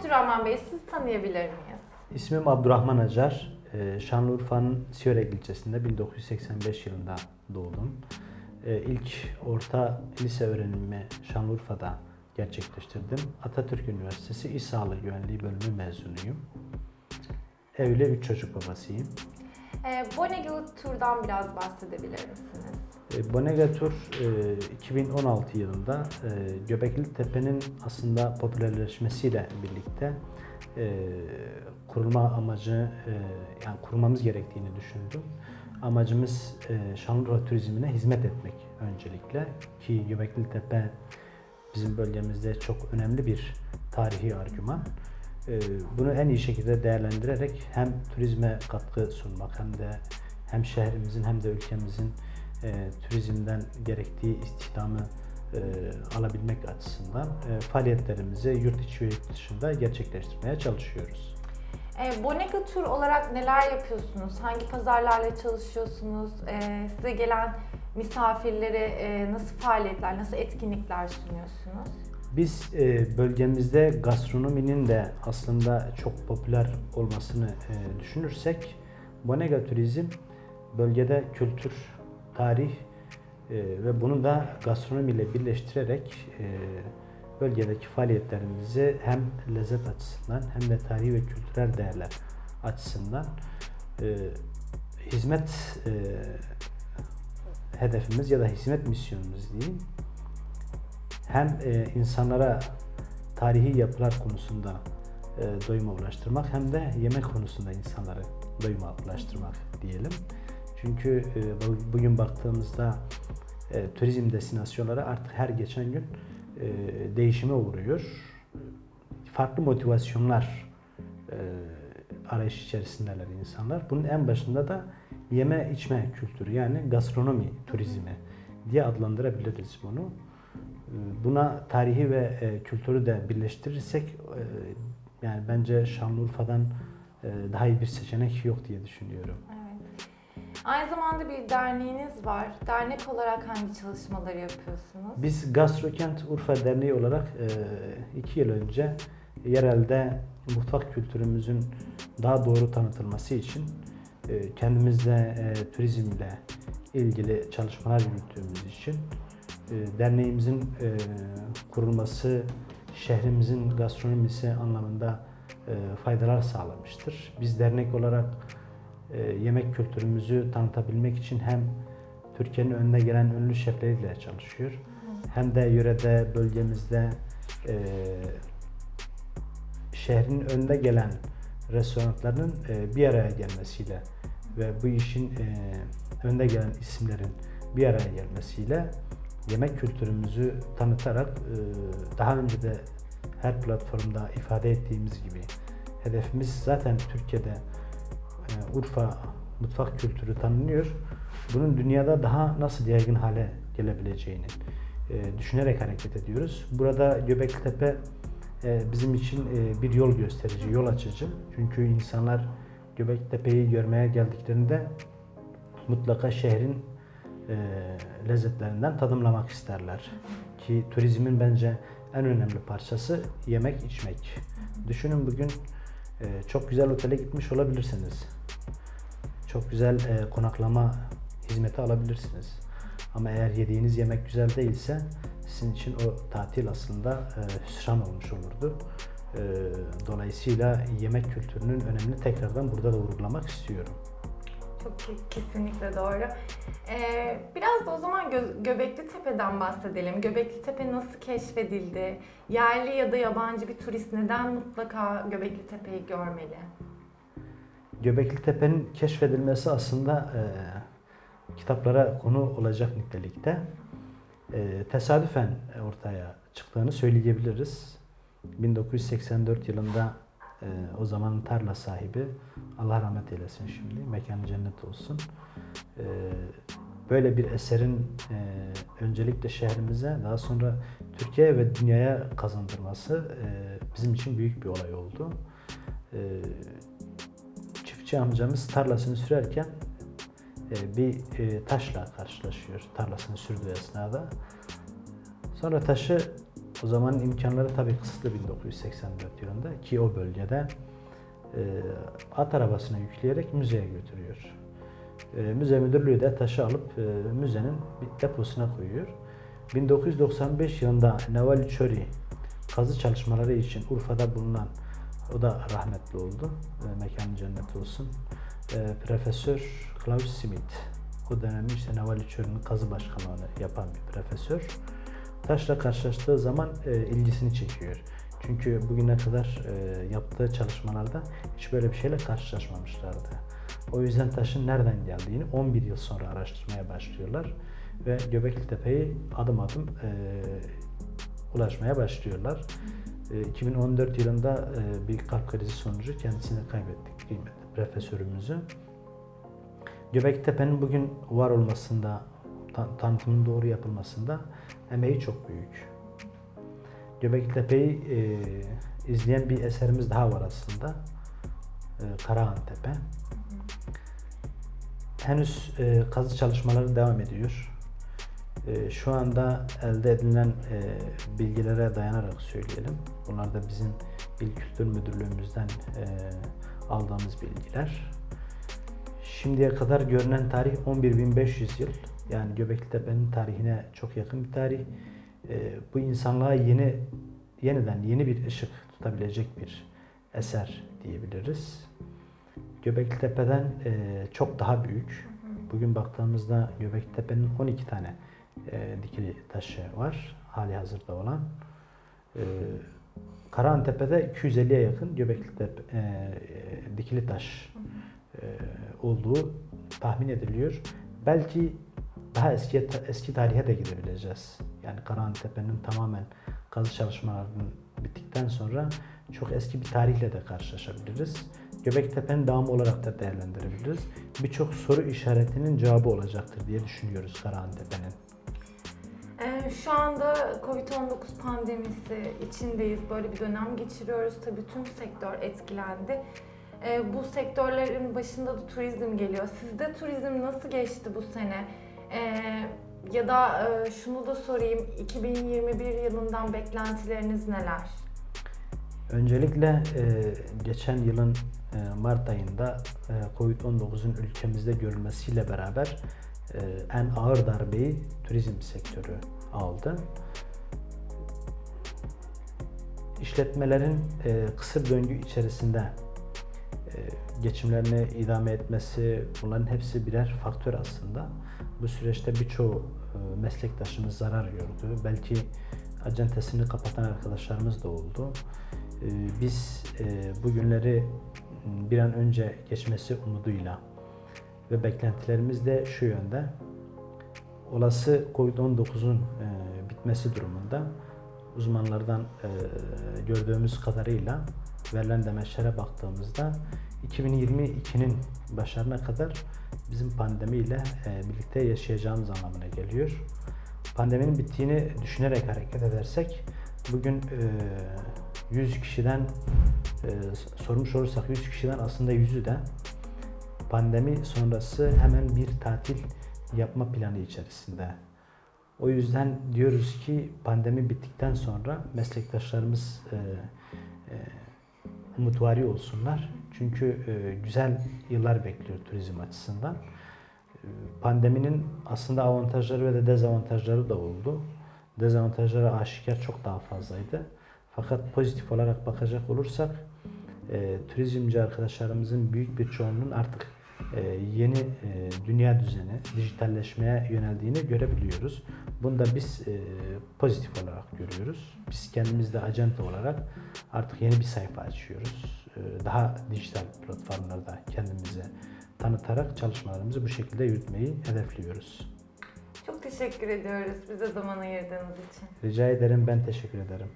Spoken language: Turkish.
Abdurrahman Bey sizi tanıyabilir miyiz? İsmim Abdurrahman Acar. Ee, Şanlıurfa'nın Siverek ilçesinde 1985 yılında doğdum. Ee, İlk orta lise öğrenimimi Şanlıurfa'da gerçekleştirdim. Atatürk Üniversitesi İş Sağlığı Güvenliği Bölümü mezunuyum. Evli 3 çocuk babasıyım. Ee, Bonnegül Tur'dan biraz bahsedebilir misiniz? E, Bonegatur e, 2016 yılında e, Göbekli Tepe'nin aslında popülerleşmesiyle birlikte e, kurulma amacı e, yani kurmamız gerektiğini düşündüm. Amacımız e, Şanlıurfa turizmine hizmet etmek öncelikle ki Göbekli Tepe bizim bölgemizde çok önemli bir tarihi argüman. E, Bunu en iyi şekilde değerlendirerek hem turizme katkı sunmak hem de hem şehrimizin hem de ülkemizin e, turizmden gerektiği istihdamı e, alabilmek açısından e, faaliyetlerimizi yurt içi ve yurt dışında gerçekleştirmeye çalışıyoruz. Ee, Bonnegül Tur olarak neler yapıyorsunuz? Hangi pazarlarla çalışıyorsunuz? Ee, size gelen misafirlere e, nasıl faaliyetler, nasıl etkinlikler sunuyorsunuz? Biz e, bölgemizde gastronominin de aslında çok popüler olmasını e, düşünürsek Bonega Turizm bölgede kültür, tarih e, ve bunu da gastronomiyle birleştirerek e, bölgedeki faaliyetlerimizi hem lezzet açısından hem de tarihi ve kültürel değerler açısından e, hizmet hedefimiz ya da hizmet misyonumuz diyeyim hem insanlara tarihi yapılar konusunda doyuma ulaştırmak hem de yemek konusunda insanları doyuma ulaştırmak diyelim. Çünkü e, bu- bugün baktığımızda e, turizm destinasyonları artık her geçen gün e, değişime uğruyor. Farklı motivasyonlar e, arayış içerisindeler insanlar. Bunun en başında da yeme içme kültürü yani gastronomi turizmi diye adlandırabiliriz bunu. Buna tarihi ve kültürü de birleştirirsek yani bence Şanlıurfa'dan daha iyi bir seçenek yok diye düşünüyorum. Aynı zamanda bir derneğiniz var. Dernek olarak hangi çalışmaları yapıyorsunuz? Biz Gastrokent Urfa Derneği olarak e, iki yıl önce yerelde mutfak kültürümüzün daha doğru tanıtılması için e, kendimizde e, turizmle ilgili çalışmalar yürüttüğümüz için derneğimizin kurulması şehrimizin gastronomisi anlamında faydalar sağlamıştır. Biz dernek olarak yemek kültürümüzü tanıtabilmek için hem Türkiye'nin önde gelen ünlü şefleriyle çalışıyor. Hem de yörede, bölgemizde e, şehrin önde gelen restoranlarının e, bir araya gelmesiyle ve bu işin e, önde gelen isimlerin bir araya gelmesiyle yemek kültürümüzü tanıtarak e, daha önce de her platformda ifade ettiğimiz gibi hedefimiz zaten Türkiye'de e, Urfa mutfak kültürü tanınıyor. Bunun dünyada daha nasıl yaygın hale gelebileceğini e, düşünerek hareket ediyoruz. Burada Göbektepe e, bizim için e, bir yol gösterici, yol açıcı. Çünkü insanlar Göbektepe'yi görmeye geldiklerinde mutlaka şehrin e, lezzetlerinden tadımlamak isterler. Ki turizmin bence en önemli parçası yemek içmek. Düşünün bugün çok güzel otele gitmiş olabilirsiniz. Çok güzel e, konaklama hizmeti alabilirsiniz. Ama eğer yediğiniz yemek güzel değilse sizin için o tatil aslında e, hüsran olmuş olurdu. E, dolayısıyla yemek kültürünün önemini tekrardan burada da vurgulamak istiyorum. Çok ke- kesinlikle doğru. Ee, biraz da o zaman Gö- Göbekli Tepe'den bahsedelim. Göbekli Tepe nasıl keşfedildi? Yerli ya da yabancı bir turist neden mutlaka Göbekli Tepe'yi görmeli? Göbekli Tepe'nin keşfedilmesi aslında e, kitaplara konu olacak nitelikte. E, tesadüfen ortaya çıktığını söyleyebiliriz. 1984 yılında e, o zamanın tarla sahibi, Allah rahmet eylesin şimdi, mekanı cennet olsun. E, böyle bir eserin e, öncelikle şehrimize, daha sonra Türkiye ve dünyaya kazandırması e, bizim için büyük bir olay oldu. E, çiftçi amcamız tarlasını sürerken e, bir e, taşla karşılaşıyor tarlasını sürdüğü esnada. Sonra taşı o zamanın imkanları tabii kısıtlı 1984 yılında ki o bölgede e, at arabasına yükleyerek müzeye götürüyor. E, müze müdürlüğü de taşı alıp e, müzenin deposuna koyuyor. 1995 yılında Nevali Çori kazı çalışmaları için Urfa'da bulunan o da rahmetli oldu. E, mekanı cennet olsun. E, Profesör Klaus Smith o dönem işte Nevali Çori'nin kazı başkanlığını yapan bir profesör. Taşla karşılaştığı zaman e, ilgisini çekiyor. Çünkü bugüne kadar e, yaptığı çalışmalarda hiç böyle bir şeyle karşılaşmamışlardı. O yüzden taşın nereden geldiğini 11 yıl sonra araştırmaya başlıyorlar ve Göbekli Tepe'yi adım adım e, ulaşmaya başlıyorlar. E, 2014 yılında e, bir kalp krizi sonucu kendisini kaybettik kıymetli profesörümüzü. Göbekli Tepe'nin bugün var olmasında, ta- tanıtımın doğru yapılmasında emeği çok büyük. Göbekli Tepe'yi e, izleyen bir eserimiz daha var aslında. E, Karahan Tepe. Henüz e, kazı çalışmaları devam ediyor. E, şu anda elde edilen e, bilgilere dayanarak söyleyelim. Bunlar da bizim İl Kültür Müdürlüğümüzden e, aldığımız bilgiler. Şimdiye kadar görünen tarih 11.500 yıl. Yani Göbekli Tepe'nin tarihine çok yakın bir tarih. E, bu insanlığa yeni yeniden yeni bir ışık tutabilecek bir eser diyebiliriz. Göbekli Tepe'den e, çok daha büyük. Bugün baktığımızda Göbekli Tepe'nin 12 tane e, dikili taşı var hali hazırda olan. E, Karahan Tepe'de 250'ye yakın Göbekli Tepe, e, e, dikili taş olduğu tahmin ediliyor. Belki daha eski eski tarihe de gidebileceğiz. Yani Karahan Tepe'nin tamamen kazı çalışmalarının bittikten sonra çok eski bir tarihle de karşılaşabiliriz. Göbektepe'nin devamı olarak da değerlendirebiliriz. Birçok soru işaretinin cevabı olacaktır diye düşünüyoruz Karahan Tepe'nin. Ee, şu anda Covid-19 pandemisi içindeyiz. Böyle bir dönem geçiriyoruz. Tabii tüm sektör etkilendi. Ee, bu sektörlerin başında da turizm geliyor. Sizde turizm nasıl geçti bu sene? Ee, ya da e, şunu da sorayım. 2021 yılından beklentileriniz neler? Öncelikle e, geçen yılın e, Mart ayında e, Covid-19'un ülkemizde görülmesiyle beraber e, en ağır darbeyi turizm sektörü aldı. İşletmelerin e, kısır döngü içerisinde e, geçimlerini idame etmesi bunların hepsi birer faktör aslında. Bu süreçte birçoğu e, meslektaşımız zarar gördü. Belki acentesini kapatan arkadaşlarımız da oldu. E, Biz e, bu günleri bir an önce geçmesi umuduyla ve beklentilerimiz de şu yönde. Olası Covid-19'un e, bitmesi durumunda uzmanlardan gördüğümüz kadarıyla verilen demeçlere baktığımızda 2022'nin başlarına kadar bizim pandemiyle e, birlikte yaşayacağımız anlamına geliyor. Pandeminin bittiğini düşünerek hareket edersek bugün e, 100 kişiden e, sormuş olursak 100 kişiden aslında 100'ü de pandemi sonrası hemen bir tatil yapma planı içerisinde. O yüzden diyoruz ki pandemi bittikten sonra meslektaşlarımız e, e, umutvari olsunlar. Çünkü e, güzel yıllar bekliyor turizm açısından. E, Pandeminin aslında avantajları ve de dezavantajları da oldu. Dezavantajları aşikar çok daha fazlaydı. Fakat pozitif olarak bakacak olursak e, turizmci arkadaşlarımızın büyük bir çoğunluğunun artık e, yeni dünya düzeni, dijitalleşmeye yöneldiğini görebiliyoruz. Bunu da biz e, pozitif olarak görüyoruz. Biz kendimiz de acente olarak artık yeni bir sayfa açıyoruz. E, daha dijital platformlarda kendimizi tanıtarak çalışmalarımızı bu şekilde yürütmeyi hedefliyoruz. Çok teşekkür ediyoruz bize zaman ayırdığınız için. Rica ederim, ben teşekkür ederim.